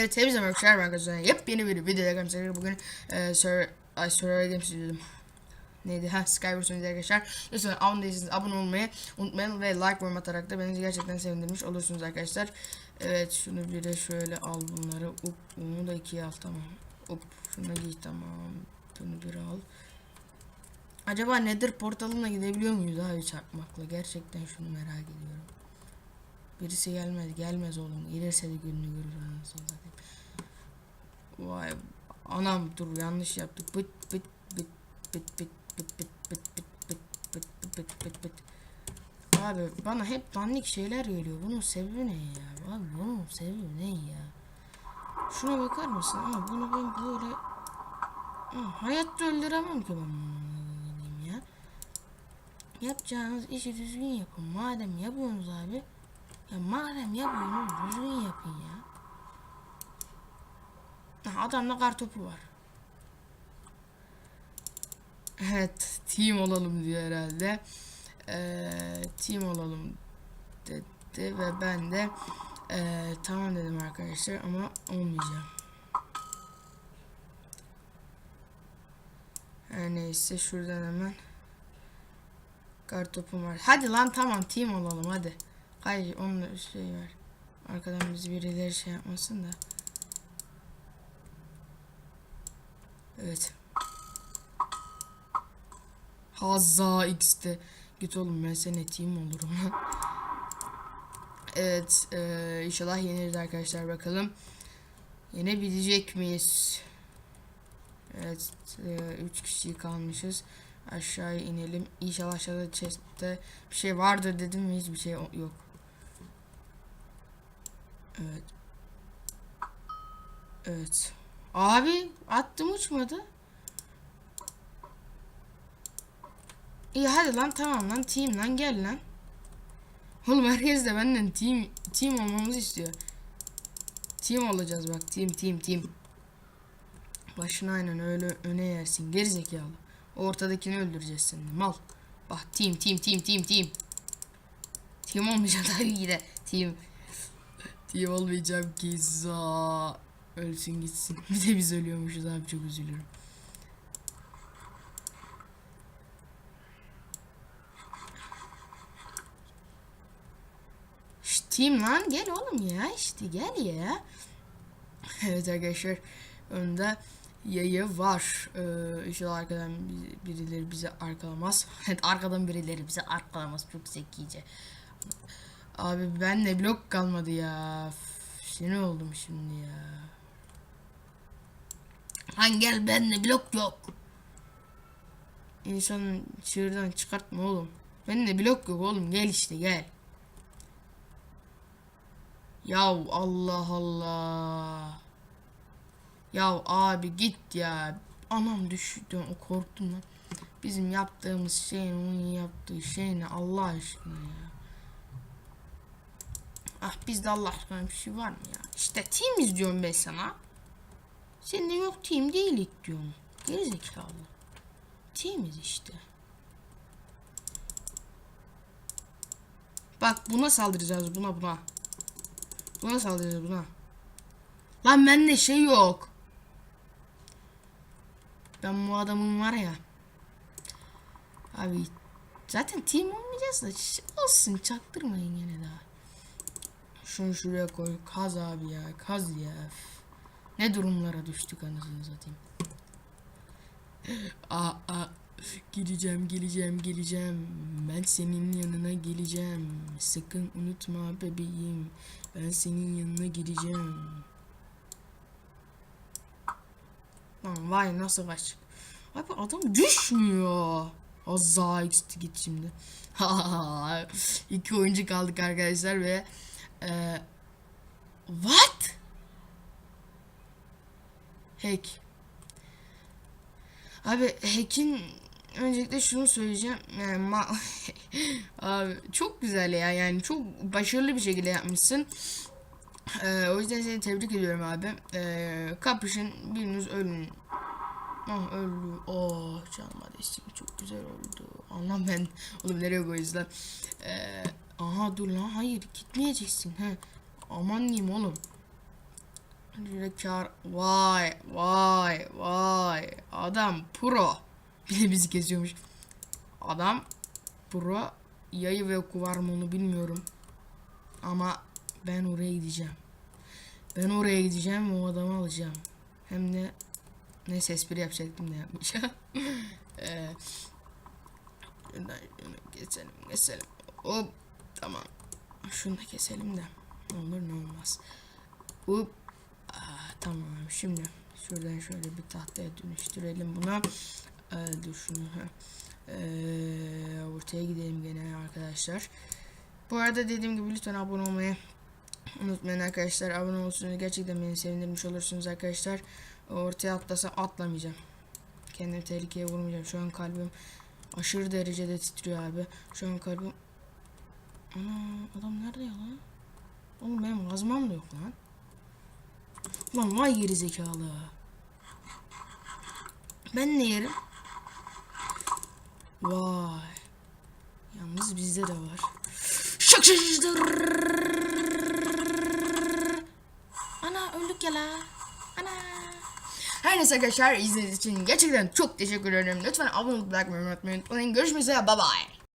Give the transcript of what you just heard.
Evet hepinize merhaba arkadaşlar. Yepyeni bir videoya karşınızdayım. Bugün e, Sur ay Survivor Games dedim. Neydi? Ha Skywars oynuyoruz arkadaşlar. Lütfen abone değilseniz abone olmayı unutmayın ve like yorum atarak da beni gerçekten sevindirmiş olursunuz arkadaşlar. Evet şunu bir de şöyle al bunları. Up bunu da ikiye al tamam. Up şunu giy tamam. Bunu bir al. Acaba nedir portalına gidebiliyor muyuz abi çarpmakla? Gerçekten şunu merak ediyorum. Birisi gelmez gelmez oğlum. Gelirse de gününü görür anasını satayım. Vay anam dur yanlış yaptık. Bıt bıt bıt bıt bıt bıt bıt bıt bıt bıt bıt bıt bıt bıt Abi bana hep dandik şeyler geliyor. Bunun sebebi ne ya? Abi bunun sebebi ne ya? Şuna bakar mısın? Ama bunu ben böyle Ha, hayatta öldüremem ki ben ya. Yapacağınız işi düzgün yapın. Madem yapıyorsunuz abi. Ya madem yapıyorsunuz düzgün yapın ya. Ha, adamda kartopu var. Evet, team olalım diyor herhalde. Ee, team olalım dedi ve ben de ee, tamam dedim arkadaşlar ama olmayacağım. Her neyse şuradan hemen kartopum var. Hadi lan tamam team olalım hadi. Hayır onunla şey var. Arkadan bizi birileri şey yapmasın da. Evet. Hazza X'te. Git oğlum ben senin team olurum. evet. eee, inşallah yeniriz arkadaşlar bakalım. Yenebilecek miyiz? Evet. 3 kişi kalmışız. Aşağıya inelim. İnşallah aşağıda chest'te bir şey vardır dedim mi hiçbir şey yok. Evet. Evet. Abi attım uçmadı. İyi hadi lan tamam lan team lan gel lan. Oğlum herkes de benden team team olmamızı istiyor. Team olacağız bak team team team. Başına aynen öyle öne yersin gerizekalı. Ortadakini öldüreceğiz seni mal. Bak team team team team team. Team olmayacak tabii ki de. Team. Team olmayacağım ki za. Ölsün gitsin. Bir de biz ölüyormuşuz abi çok üzülürüm. Team lan gel oğlum ya işte gel ya. evet arkadaşlar önde yayı var. Ee, inşallah arkadan bi- birileri bizi arkalamaz. Evet arkadan birileri bizi arkalamaz. Çok zekice. Abi ben de blok kalmadı ya. Sinir oldum şimdi ya. Lan gel ben de blok yok. İnsanın çığırdan çıkartma oğlum. Ben de blok yok oğlum gel işte gel. Yav Allah Allah. Ya abi git ya. Anam düştü o korktum lan. Bizim yaptığımız şeyin onun yaptığı şey ne Allah aşkına ya. Ah bizde Allah aşkına bir şey var mı ya? İşte team izliyorum ben sana. Senin de yok team değilik diyorum. Gerizekalı. Teamiz işte. Bak buna saldıracağız buna buna. Buna saldıracağız buna. Lan bende şey yok. Ben bu adamın var ya. Abi zaten team olmayacağız da olsun çaktırmayın yine daha. Şunu şuraya koy. Kaz abi ya. Kaz ya. Ne durumlara düştük anasını satayım. Aa, aa. Geleceğim, geleceğim, geleceğim. Ben senin yanına geleceğim. Sakın unutma bebeğim. Ben senin yanına geleceğim. Lan vay nasıl kaç. Abi adam düşmüyor. Azza XT git şimdi. İki oyuncu kaldık arkadaşlar ve e, What? Hack. Abi hack'in öncelikle şunu söyleyeceğim. Yani ma- abi çok güzel ya yani çok başarılı bir şekilde yapmışsın. Ee, o yüzden seni tebrik ediyorum abi. Ee, kapışın biriniz ölün. Ah öldü. Oh canıma destek çok güzel oldu. Anlam ben. Oğlum nereye koyuyoruz lan? Ee, aha dur lan hayır gitmeyeceksin. He. Aman diyeyim oğlum. Kar. Vay vay vay. Adam pro. Bir de bizi kesiyormuş. Adam pro. Yayı ve oku var mı onu bilmiyorum. Ama ben oraya gideceğim. Ben oraya gideceğim ve o adamı alacağım. Hem de neyse espri yapacaktım da yapmayacağım. Şunu keselim keselim. Hop tamam. Şunu da keselim de. Ne olur ne olmaz. Aa, tamam şimdi şuradan şöyle bir tahtaya dönüştürelim bunu. Ee, dur şunu. Ee, ortaya gidelim gene arkadaşlar. Bu arada dediğim gibi lütfen abone olmayı unutmayın arkadaşlar. Abone olursunuz. Gerçekten beni sevindirmiş olursunuz arkadaşlar. Ortaya atlasam atlamayacağım. Kendimi tehlikeye vurmayacağım. Şu an kalbim aşırı derecede titriyor abi. Şu an kalbim... Ana adam nerede ya lan? Oğlum benim kazmam da yok lan. Lan vay geri zekalı. Ben ne yerim? Vay. Yalnız bizde de var. Şak şak. Ana öldük ya la. Ana. Her neyse arkadaşlar izlediğiniz için gerçekten çok teşekkür ederim. Lütfen abone olup like atmayı unutmayın. Görüşmek üzere. Bye bye.